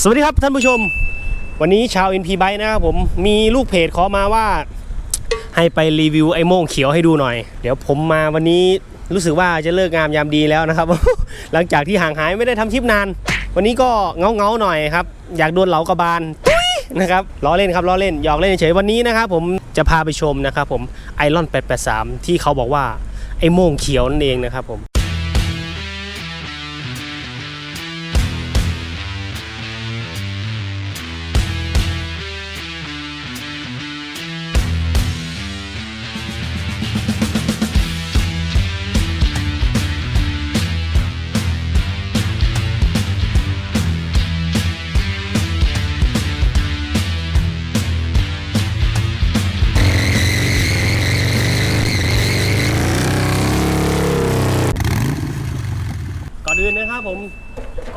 สวัสดีครับท่านผู้ชม วันนี้ชาว NP Bike นะครับผมมีลูกเพจขอมาว่า ให้ไปรีวิวไอ้โม่งเขียวให้ดูหน่อย เดี๋ยวผมมาวันนี้รู้สึกว่าจะเลิกงามยามดีแล้วนะครับ หลังจากที่ห่างหายไม่ได้ทำคลิปนาน วันนี้ก็เงาเงาๆหน่อยครับอยากโดนเหลากระบาลนะครับล้อเล่นครับล้อเล่นหยอกเล่นเฉยวันนี้นะครับผมจะพาไปชมนะครับผมไอรอน883 ที่เขาบอกว่าไอ้โม่งเขียวนั่นเองนะครับผม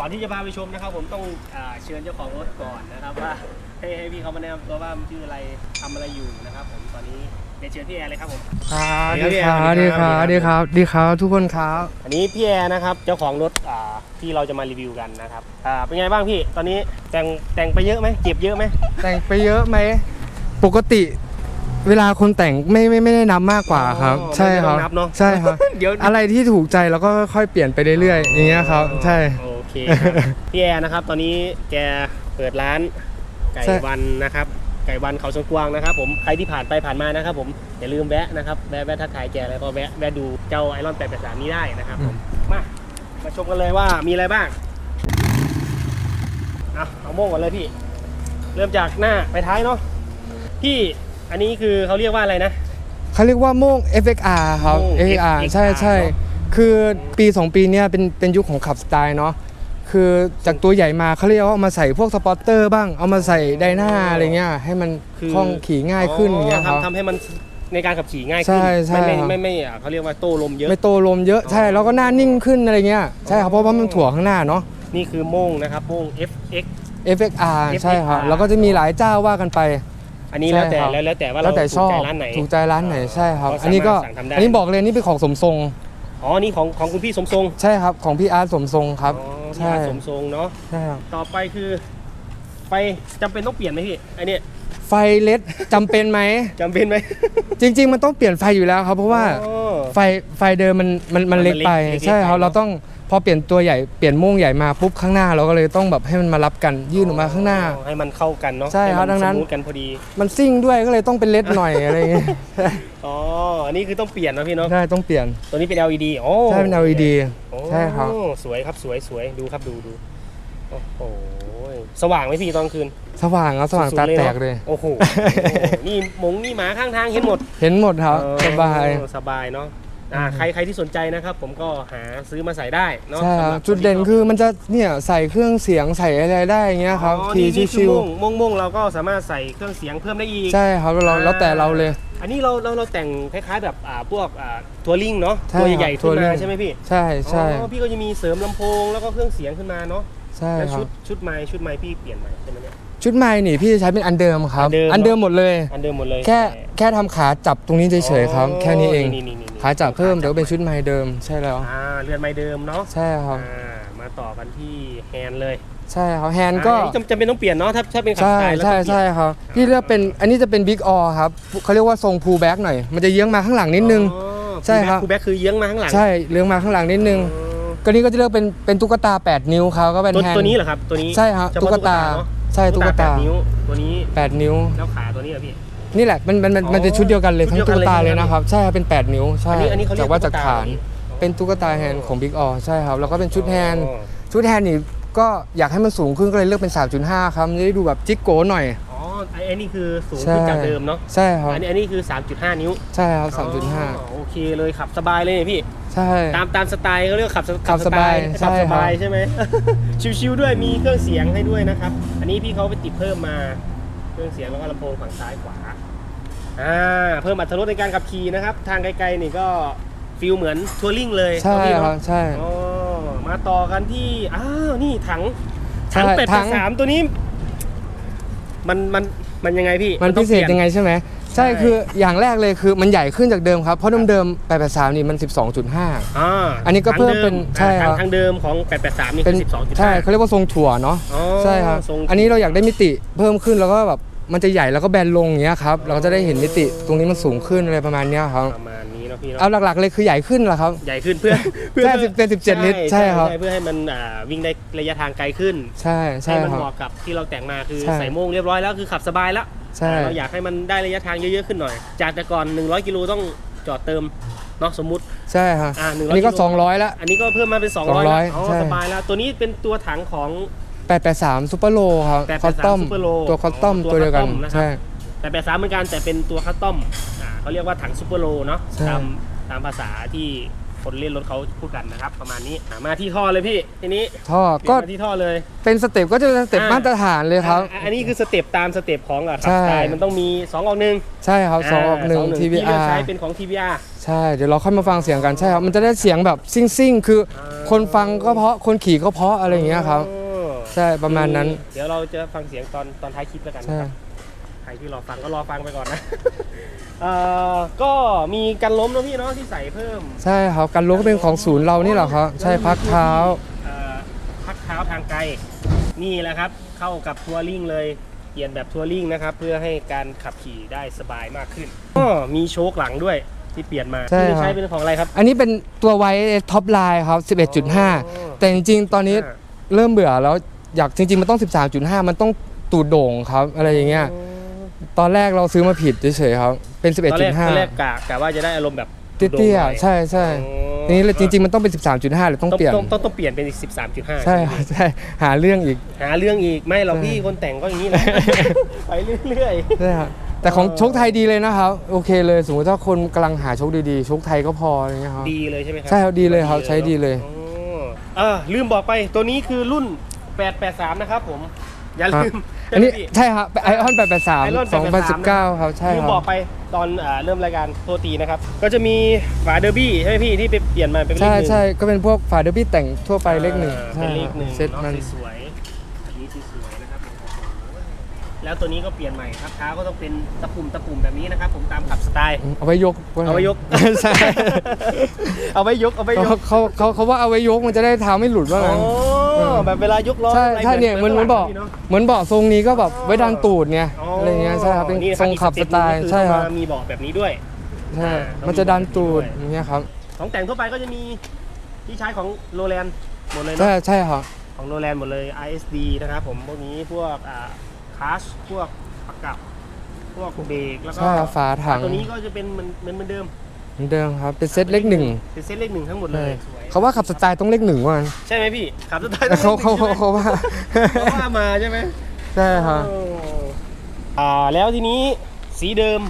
อนที่จะพาไปชมนะครับ ผมต้องอาเชิญเจ้าของรถก่อนนะครับว่าให้ให้พี่เขามาแนะนำตัวว่ามันชื่ออะไรทำอะไรอยู่นะครับ ผมตอนนี้เดี๋ยวเชิญพี่แอร์เลยครับผม ครับสวัสดีดีคครัรับบดีครับสวัสดีดีคครัรับบดีครับทุกคนครับอันนี้พี่แอร์นะครับเจ้าของรถอ่าที่เราจะมารีวิวกันนะครับอ่าเป็นไงบ้างพี่ตอนนี้แต่งแต่งไปเยอะไหมเจ็บเยอะไหมแต่งไปเยอะไหมปกติ เวลาคนแต่งไม่ไม่ไม่ได้นับมากกว่าครับ อ๋อใช่ไม่คต้รัอบงนับเนาะ ใช่ครับ เดี๋ยว อะไรที่ถูกใจเราก็ค่อยเปลี่ยนไปเรื่อยๆอย่างเงี้ยครับ ใช่ โอ เคครับพี่แอร์นะครับ ตอนนี้แกเปิดร้านไก่ใช่ วันนะครับ ไก่วันเขาสวนกวางนะครับ ผมใครที่ผ่านไปผ่านมานะครับ ผมอย่าลืมแวะนะครับแวะแวะทักทายแกแล้วก็แวะแวะดูเจ้าไอรอนแปดแปดสามนี้ได้นะครับผมมามาชมกันเลยว่ามีอะไรบ้างเอาเอาโม่งก่อนเลยพี่ เริ่มจากหน้าไปท้ายเนาะพี่อันนี้คือเขาเรียกว่าอะไรนะ เขาเรียกว่าโม่ง FXR ครับ โม่ง FXR FXR ใช่ใช่เนอะคือปี 2 ปีเนี้ยเป็นเป็นยุคของขับสไตล์เนาะ คือจากตัวใหญ่มาเขาเรียกว่าเอามาใส่พวกสปอร์เตอร์บ้างเอามาใส่ไดหน้าอะไรเงี้ยให้มันคือคล่องขี่ง่ายขึ้นอย่างเงี้ยครับ ทำทำให้มันในการขับขี่ง่ายใช่ขึ้นใช่ไม่ไม่ครับไม่ไม่อะเขาเรียกว่าโต้ลมเยอะ ไม่โตลมเยอะใช่อ๋อแล้วก็หน้านิ่งขึ้นอะไรเงี้ยใช่ครับเพราะว่ามันถั่วข้างหน้าเนาะ นี่คือโม่งนะครับโม่ง FX FXR ใช่ครับ FXR แล้วก็จะมีหลายเจ้าว่ากันไป อันนี้แล้วแต่ใช่ครับ แล้วแล้วแต่ว่าแล้เราวแต่ชถูอกบใจร้านไหน ถูกใจร้านไหนใช่ครับ ก็สามารถอันนี้ก็สั่งทำได้ อันนี้บอกเลยนี่เป็นของสมทรง อ๋อนี่ของของคุณพี่สมทรง ใช่ครับ ของพี่อาร์ตสมทรงครับ อ๋อ ใช่พี่อาร์ตสมทรงเนาะใช่ครับต่อไปคือไฟจำเป็นต้องเปลี่ยนไหมพี่ไอเนี้ยไฟเลดจำเป็นไหม จำเป็นไหม จริง ๆ มันต้องเปลี่ยนไฟอยู่แล้วครับ เพราะว่าอ๋อไฟไฟเดิมมันมันมันมันเล็กไปเล็กๆใช่ครับไปเนอะ เราต้อง พอเปลี่ยนตัวใหญ่เปลี่ยนโม่งใหญ่มาปุ๊บข้างหน้าเราก็เลยต้องแบบให้มันมารับกันยื่นออกมาข้างหน้าอ๋อให้มันเข้ากันเนาะใช่ครับห้มัดังนั้นสมูทกันพอดี มันซิ่งด้วยก็เลยต้องเป็นเลดหน่อยอะไรอย่างเงี้ยอ๋ออันนี้คือต้องเปลี่ยนนะพี่เนาะใช่ต้องเปลี่ยนตัวนี้เป็น LED โอ้ใช่เป็น LED โอ้ใช่ครับสวยครับสวยสวยดูครับดูดูโอ้โหสว่างไหมพี่ตอนกลางคืน สว่างครับสว่างสุดๆตาเลยแตเนอะกเลยโอ้โหนี่หมงนี่หมาข้างทางเห็นหมด เห็นหมดครับเออสบายสบายเนาะ อ่าใครใครที่สนใจนะครับ ผมก็หาซื้อมาใส่ได้เนาะใช่คสำรับหรับจุดเด่นคือมันจะเนี่ยใส่เครื่องเสียงใส่อะไรได้อย่างเงี้ยครับอ๋อขี่นี่นี่คืชิอวโม่งโม่งๆเราก็สามารถใส่เครื่องเสียงเพิ่มได้อีก ๆใช่ครับเราแล้วแต่เราเลย อันนี้เราเราเราแต่งคล้ายๆแบบอ่าพวกอ่าทัวริงเนาะใช่ตัวครับใหญ่ๆทัขึ้วนริมาง ใช่ไหมพี่ใช่ใช่อ๋อพี่ก็จะมีเสริมลำโพงแล้วก็เครื่องเสียงขึ้นมาเนาะใช่แล้วครัชุบดชุดไม้ชุดไม้พี่เปลี่ยนใหม่ ใช่ไหมเนี่ยชุดไม้นี่พี่ใช้เป็นอันเดิมครับ อันเดิม อันเดิมหมดเลย อันเดิมหมดเลย แค่แค่ทำขาจับตรงนี้เฉยๆครับ แค่นี้เอง นี่ๆๆๆขาจับเพิ่มเดี๋ยวเป็นชุดไม้เดิม ใช่แล้ว อ่าเรือนไม้เดิมเนาะใช่ครับ อ่ามาต่อกันที่แฮนด์เลยใช่ครับแฮนด์ก็ อ่าอันนี้จำจำเป็นต้องเปลี่ยนเนาะถ้าถ้าเป็นขับใช่สไตล์แล้วใช่ต้องเปลี่ยน ใช่ครับพี่เลือกเป็นอันนี้จะเป็นบิ๊กออครับเขาเรียกว่าทรงพูแบ็กหน่อย มันจะเยื้องมาข้างหลังนิดนึง อ๋อใช่ครับคูแบ็คคือเยื้องมาข้างหลังใช่เลื้องมาข้างหลังนิดนึงอ๋อก็นี่ก็จะเลือกเป็นเป็นตุ๊กตา 8 นิ้วเขาก็เป็นตัวแฮนด์ตัวนี้เหรอครับตัวนี้ใช่ครับเฉพะตุ๊กตาเนอะ ใช่ตุ๊กตาแปดนิ้วตัวนี้8 นิ้ว แล้วขาตัวนี้เหรอพี่ นี่แหละมันมันมันมันเป็นชุดเดียวกันเลยชุทั้ดงเดียวกัตุ๊นกเลยตาใช่ไหมเลยนะครับ ใช่ครับเป็น 8 นิ้วใช่อันนี้อันนี้เขาเรียจากกว่าจากตุ๊กตาฐานเป็นตุ๊กตาแฮนด์ของบิ๊กออใช่ครับแล้วก็เป็นชุดแฮนด์ชุดแฮนด์นี่ก็อยากให้มันสูงขึ้นก็เลยเลือกเป็น 3.5 ครับมันจะได้ดูแบบจิ๊กโก้หน่อย อ๋อไอ้ไอ้นี่คือสูงใช่ขึ้นจากเดิมเนาะใช่ครับอันนี้อันนี้คือ 3.5 นิ้วใช่ครับอ๋อ3.5 โอ เคเลยขับสบายเลยเนี่ยพี่ ใช่ ตามตามสไตล์เขาเรียกว่าขับสขับสบายขับใช่สครับบายใช่ไหม ชิวๆด้วยมีเครื่องเสียงให้ด้วยนะครับ อันนี้พี่เขาไปติดเพิ่มมาเครื่องเสียงแล้วก็ลำโพงฝั่งซ้ายขวาอ่าเพิ่มอัตรถรสในการขับขี่นะครับ ทางไกลๆนี่ก็ฟิลเหมือนทัวริงเลยใช่เนาะพี่ครัเนาะ บใช่ อ๋อมาต่อกันที่ อ้าว นี่ถังถังใช่เป็ดถัง สามตัวนี้ มัน มัน มันยังไงพี่มันต้พิอเศษปลี่ยังไงใช่ไหม ใช่คืออย่างแรกเลยคือมันใหญ่ขึ้นจากเดิมครับเพราะเดิมๆ883นี่มัน 12.5 อ่าอันนี้ก็เพิ่มเป็นทางดิใช่ครับทางเดิมของ 883 นี่เป็คืนอ12.5 ใช่เขาเรียกว่าทรงถั่วเนาะอ๋อใช่ครับทงอันนี้เราอยากได้มิติเพิ่มขึ้นแล้วก็แบบมันจะใหญ่แล้วก็แบนลงอย่างเงี้ยครับเราก็จะได้เห็นมิติตรงนี้มันสูงขึ้นอะไรประมาณเนี้ยครับประมาณนี้เนาะพี่เนาะเอาหลักๆเลยคือใหญ่ขึ้นแหละครับ ใหญ่ขึ้นเพื่อเพื่อใช่เป็น17ลิตรใช่ครับ เพื่อให้มันอ่าวิ่งได้ระยะทางไกลขึ้นใช่ใช่ให้มันครับ เหมาะกับที่เราแต่งมาคือใช่ ใส่โม่งเรียบร้อยแล้วคือขับสบายแล้ว ใช่ เราอยากให้มันได้ระยะทางเยอะๆขึ้นหน่อย จากแต่ก่อน 100กิโลต้องจอดเติมเนาะสมมุติ ใช่ครับอ่า100อันนี้ก็ กิโล 200แล้วอันนี้ก็เพิ่มมาเป็น 200 200แล้วอ๋อใช่ สบายแล้ว ตัวนี้เป็นตัวถังของ 883ซูเปอร์โลครับ883คอสตอม Super Low ตัวคอสตอมตัวตัวเดียวกัน custom นะครับ ใช่ แต่83เหมือนกันแต่เป็นตัวคัสตอมอ่าเขาเรียกว่าถังซูเปอร์โลเนาะใช่ ตามตามภาษาที่ คนเล่นรถเขาพูดกันนะครับ ประมาณนี้อ่ามาที่ท่อเลยพี่ทีนี้ท่อก็ก็มาที่ท่อเลย เป็นสเต็ปก็จะเป็นสเต็ปอ่ามาตรฐานเลยครับ อ่าอันนี้คือสเต็ปตามสเต็ปของอะขัใช่บสไตล์มันต้องมี2ออกหนึ่งใช่ครับสองออกหนึ่ง ที่เลือก TVR ใช้เป็นของ TVR ใช่เดี๋ยวเราค่อยมาฟังเสียงกันใช่ครับ มันจะได้เสียงแบบซิ่งซิ่งๆคืออ่าคนฟังก็เพราะคนขี่ก็เพราะอะไรอย่างเงี้ยครับอ๋อใช่ประมาณนั้น เดี๋ยวเราจะฟังเสียงตอนตอนท้ายคลิปแล้วกันนะใช่ ครับใค รที่รอฟังก็รอฟังไปก่อนนะเอ่อก็มีกันล้มนะพี่เนาะที่ใส่เพิ่มใช่ครับการลก็เป็นของศูนย์เรานี่แหละครับใช่พักเท้าเอ่อพักเท้าทางไกลนี่แหละครับ เข้ากับทัวริงเลยเปลี่ยนแบบทัวริงนะครับ เพื่อให้การขับขี่ได้สบายมากขึ้นก็มีโชคหลังด้วยที่เปลี่ยนมาใช่ที่ครับใช้เป็นของอะไรครับอันนี้เป็นตัวไว้ท็อปไลน์ครับ 11.5 แต่จริงๆ ตอนนี้เริ่มเบื่อแล้วอยากจริง ๆ มันต้อง 13.5 มันต้องตูดโด่งครับ อะไรอย่างเงี้ย ตอนแรกเราซื้อมาผิดเฉยๆครับ เป็นตอนแรกตอนแรก11.5กะกะว่าจะได้อารมณ์แบบเตี้ยๆใช่ใช่อ๋อนี่จริงๆมันต้องเป็น 13.5หรือต้องเปลี่ยนต้องต้องต้องเปลี่ยนเป็นสิบสามจุดห้าใช่ครับใช่หาเรื่องอีก หาเรื่องอีกไม่หรอกใช่พี่คนแต่งก็อย่างนี้แหละไปเรื่อยใช่ครับแต่ของโชคไทยดีเลยนะครับ โอเคเลย สมมติถ้าคนกำลังหาโชคดีๆโชคไทยก็พออะไรเงี้ยครับๆดีเลยใช่ไหมครัใช่ครับดีเลยครับใช้ดีเลยอ๋อเออลืมบอกไปตัวนี้คือรุ่น 883 นะครับผม อย่าลืม อันนี้ใช่ไหมพี่ใช่ครับไอออน Ion 883 2019 ครับ ใช่ลืคมรับบอกไปตอนอ่าเริ่มรายการโทษทีนะครับ ก็จะมีฝาเดอร์บี้ใช่ไหมพี่ที่ไปเปลี่ยนมาเป็นเลขใช่หนึ่งใช่ก็เป็นพวกฝาเดอร์บี้แต่งทั่วไปเลขหนึ่งอ่าใช่เป็นเลคขรับหนึ่งเซตมันเนาะสวยๆอันนี้สวยๆนะครับแล้วตัวนี้ก็เปลี่ยนใหม่ครับเท้าก็ต้องเป็นตะปุ่มตะปุ่มแบบนี้นะครับ ผมตามขับสไตล์ เอาไว้ยกเอาไว้ยก ใช่เอาไว้ยกเอาไว้ยเขากเขาเขาเขาว่าเอาไว้ยกมันจะได้เท้าไม่หลุดว่าอ๋งั้นอ แบบเวลายกล้อใช่อะไรใช่เนี่ยเหมือนเหมือนเบาะพี่ะ เหมือนเบาะทรงนี้ก็แบบไว้ดันตูดไงอ๋ออะไรเงี้ยใช่ครับเป็นนี่ทรงขับสไตล์อีกใช่เต็ปหคนึ่งรับก็อต้องมามีเบาะแบบนี้ด้วย ใช่อ่ามันจะดันตูดอย่างเงี้ยครับของแต่งทั่วไปก็จะมีที่ใช้ของโรแลนหมดเลยใช่เนาะใช่ครับ ของโรแลนหมดเลย ISD นะครับผมพวกนี้พวกอ่าคาชพวกประกับ พวกเบรกแล้วก็ใช่ฝาถัง ตัวนี้ก็จะเป็นเหมือนเหมือนเหมือนเดิม เหมือนเดิมครับ เป็นเซตเลขหนึ่งเป็นเซตเลขหนึ่งทั้งหมดเลยสวยเขาว่าขับสไตล์ต้องเลขหนึ่งว่างั้นใช่ไหมพี่ขับสไตล์แต่เขาเขาเขาเขาว่าเขาว่ามาใช่ไหมใช่ครับโอ้อ่าแล้วทีนี้สีเดิม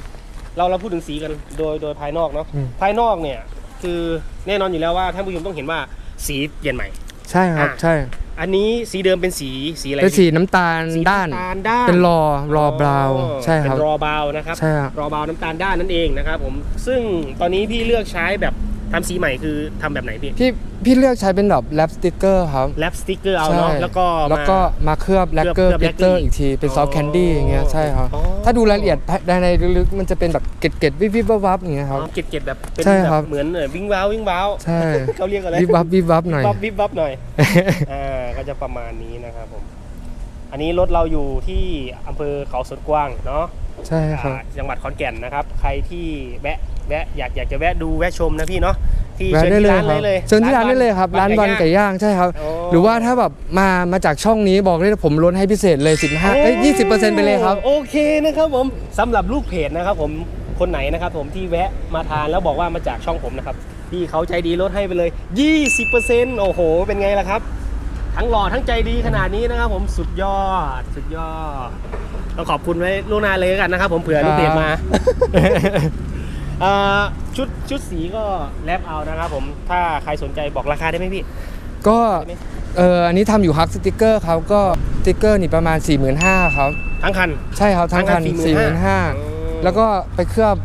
เราเราพูดถึงสีกันโดยโดยภายนอกเนาะอืมภายนอกเนี่ย คือแน่นอนอยู่แล้วว่าท่านผู้ชมต้องเห็นว่าสีเปลี่ยนใหม่ ใช่ครับ อะ ใช่ อันนี้สีเดิมเป็นสีสีอะไรเป็นสีน้ำตาลสีด้านำตาลด้าน เป็นรอรอบราวน์ใช่ครับ เป็นรอบราวน์นะครับใช่ครับ รอบราวน์น้ำตาลด้านนั่นเองนะครับผมซึ่งตอนนี้พี่เลือกใช้แบบทำสีใหม่คือทำแบบไหนพี่พี่พี่เลือกใช้เป็นแบบแรปสติกเกอร์ครับแลปสติกเกอร์เอาเนาะใช่แล้วก็แล้วก็มามาเคลือบแลกเกอร์เคลืเกอบเตอร์ lacquer อีกทีเป็นซอฟต์แคนดี้อย่างเงี้ยใช่ครับ อ๋อ ถ้าดูรายละเอียดภายในลึกๆมันจะเป็นแบบเกล็ดเกล็ดๆวิบวิบวับวับอย่างเงี้ยครับ เก็บเก็บแบบเป็นใช่แบครับบเหมือนเออวิ่งว้าววิ่งว้าวใช่เขาเรียกอะไรวิบวับวิบวับหน่อยวิบวับวิบวับหน่อย อ่าก็จะประมาณนี้นะครับผม อันนี้รถเราอยู่ที่อำเภอเขาสวนกว้างเนาะใช่ครับ อ่าจังหวัดขอนแก่นนะครับ ใครที่แวะแวะอยากอยากจะแวะดูแวะชมนะพี่เนาะ ที่แวะเชิญได้ที่เลยร้านครับได้เลยเชิญที่ร้านได้เลยครับ ร้านวันไก่ย่างใช่ครับ โอ้ หรือว่าถ้าแบบมามาจากช่องนี้บอกเลยผมลดให้พิเศษเลย 15เอ้ย20%ไปเลยครับ โอเคนะครับผมสำหรับลูกเพจนะครับผมคนไหนนะครับผมที่แวะมาทานแล้วบอกว่ามาจากช่องผมนะครับพี่เขาใจดีลดให้ไปเลย 20%โอ้โห เป็นไงล่ะครับ ทั้งหล่อทั้งใจดีขนาดนี้นะครับผมสุดยอดสุดยอดต้องขอบคุณไว้ล่วงหน้าเลยแล้วกันนะครับผมเผื่อลูกเพจมาเอ่อชุดชุดสีก็แลบเอานะครับผมถ้าใครสนใจบอกราคาได้ไหมพี่ ก็ได้ไหมเอออันนี้ทำอยู่ฮักสติกเกอร์ครับก็สติกเกอร์นี่ประมาณ 45,000ครับ ทั้งคัน ใช่ครับทั้งคัน45,000 45,000 แล้วก็ไปเคลือบ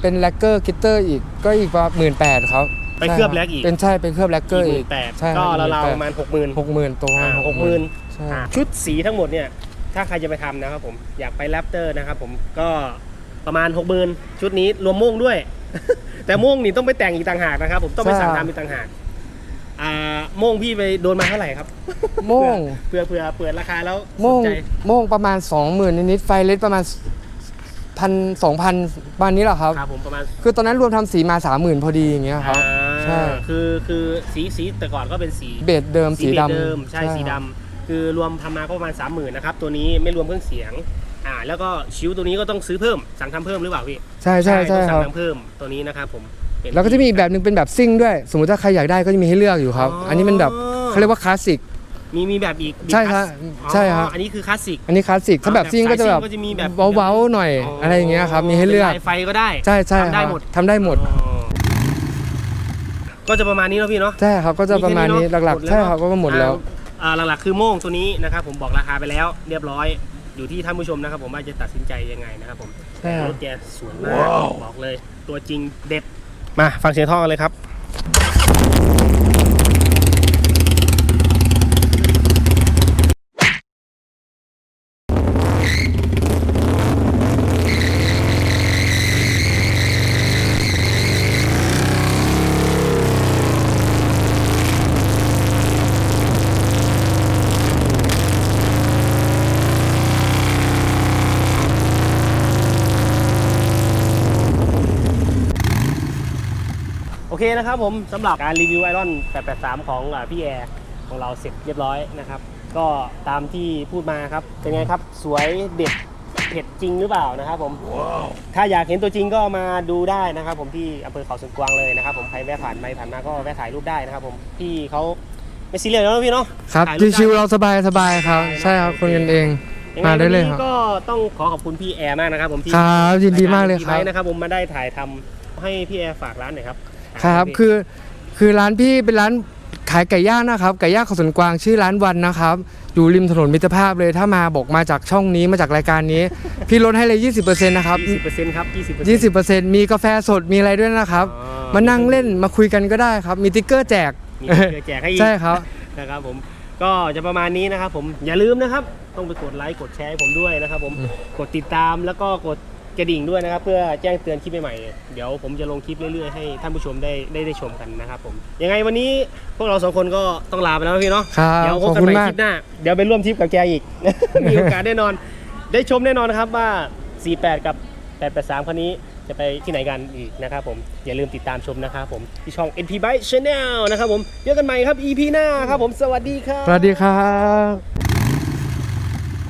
เป็นแลกเกอร์กิตเตอร์อีกก็อีกประมาณ18,000ครับไปเคลือบแลกอีก เป็นใช่เป็นเคลือบแลกเกอร์หอีมื่กนแปดใช่ก็ครับราวๆประมาณหกหมื่นหกหมื่นตัวหกหมื่นใช่ชุดสีทั้งหมดเนี่ยถ้าใครจะไปทำนะครับผมอยากไปแรปเตอร์นะครับผมก็ ประมาณ 60,000 ชุดนี้รวมโม่งด้วย แต่โม่งนี่ต้องไปแต่งอีกต่างหากนะครับ ผมต้องไปใช่สั่งครับทำอีกต่างหากอ่าโม่งพี่ไปโดนมาเท่าไหร่ครับโม่งเพื่อเพื่อเปิดราคาแล้วสโม่นงใจโม่งประมาณ 20,000นิดๆไฟเลสประมาณพันสองพันประมาณนี้แหละครับครับผมประมาณคือตอนนั้นรวมทำสีมา30,000พอดีอย่างเงี้ยครับอ่าใช่คือคือสีสีแต่ก่อนก็เป็นสีเบสเดิมสีเบจดำเดิมใช่สีคดำรับคือรวมทำมาก็ประมาณ30,000นะครับตัวนี้ไม่รวมเครื่องเสียง อ่าแล้วก็ชิวตัวนี้ก็ต้องซื้อเพิ่มสั่งทำเพิ่มหรือเปล่าพี่ใช่ใช่ใช่ต้องคสั่รังบทำเพิ่มตัวนี้นะครับผมเป็นแล้วก็จะมีอีกแบบหนึ่งเป็นแบบซิ่งด้วย สมมติถ้าใครอยากได้ก็จะมีให้เลือกอยู่ครับ อันนี้มันแบบเขาเรียกว่าคลาสสิก มีมีแบบอีกใช่ครับอ๋อใช่ครับอันนี้คือคลาสสิก อันนี้คลาสสิกถ้าแบบซิ่งก็จะแบบแบบสายซิ่งก็จะมีแบบเว้าๆหน่อย อะไรอย่างเงี้ยครับมีให้เลือก ป็นลายไฟก็ได้ใช่ใช่ทำได้ครับหมดทำได้หมดอ๋อก็จะประมาณนี้เนาะพี่เนาะ ใช่ครับก็จะประมาณนี้แค่หลักเนอะๆใช่ครับก็หมดแล้วอ่าอ่าหลักๆคือโม่งตัวนี้นะครับผมบอกราคาไปแล้วเรียบร้อย อยู่ที่ท่านผู้ชมนะครับ ผมว่าจะตัดสินใจยังไงนะครับผมใช่ครับรถแกสวยมากบอกเลย ตัวจริงเด็ดมาฟังเสียงท่อกันเลยครับ เคนะครับผมสำหรับการรีวิวไอรอน883 ของอ่าพี่แอร์ของเราเสร็จเรียบร้อยนะครับ ก็ตามที่พูดมาครับเป็นไงครับสวยเด็ดเผ็ดจริงหรือเปล่านะครับผมถ้าอยากเห็นตัวจริงก็มาดูได้นะครับ ผมที่อำเภอเขาสวนกวางเลยนะครับ ผมใครแวะผ่านไปผ่านมาก็แวะถ่ายรูปได้นะครับผมพี่เขาไม่ซีเรียสแล้วนะพี่เนาะครับถ่ายรูปได้ชิวๆเราสบายสบายๆครับ ใช่ครับคนกันเองยังไงมาได้วันเลยนี้ครับก็ต้องขอขอบคุณพี่แอร์มากนะครับ ผมที่ครับยินดีมากเลยครับรยนะครับผมมาได้ถ่ายทำให้พี่แอร์ฝากร้านหน่อยครับ ครับพี่คือคือร้านพี่เป็นร้านขายไก่ย่างนะครับไก่ย่างเขาสวนกวางชื่อร้านวันนะครับ อยู่ริมถนนมิตรภาพเลยถ้ามาบอกมาจากช่องนี้มาจากรายการนี้ พี่ลดให้เลย 20%นะครับ20%ครับ20% 20%มีกาแฟสดมีอะไรด้วยนะครับ อ๋อ มานั่งเล่นมาคุยกันก็ได้ครับ มีติ๊กเกอร์แจก มีเกลือแจกให้อีก ใช่ครับ นะครับผมก็จะประมาณนี้นะครับผมอย่าลืมนะครับ ต้องไปกดไลค์กดแชร์ให้ผมด้วยนะครับผมอืมกดติดตามแล้วก็กด กระดิ่งด้วยนะครับ เพื่อแจ้งเตือนคลิปใหม่ๆเดี๋ยวผมจะลงคลิปเรื่อยๆให้ท่านผู้ชมได้ได้ได้ชมกันนะครับผมยังไงวันนี้พวกเราสองคนก็ต้องลาไปแล้วนะพี่เนาะครับเดี๋ยวพขบอบกันคุณใหม่มาก คลิปหน้า เดี๋ยวไปร่วมทริปกับแกอีก มีโอกาสแน่นอน ได้ชมแน่นอนนะครับว่า 48 กับ 883 คันนี้จะไปที่ไหนกันอีกนะครับผมอย่าลืมติดตามชมนะครับผมที่ช่อง NP Bike Channel นะครับผมเจอกันใหม่ครับ EP หน้าครับผมสวัสดีครับ สวัสดีครับ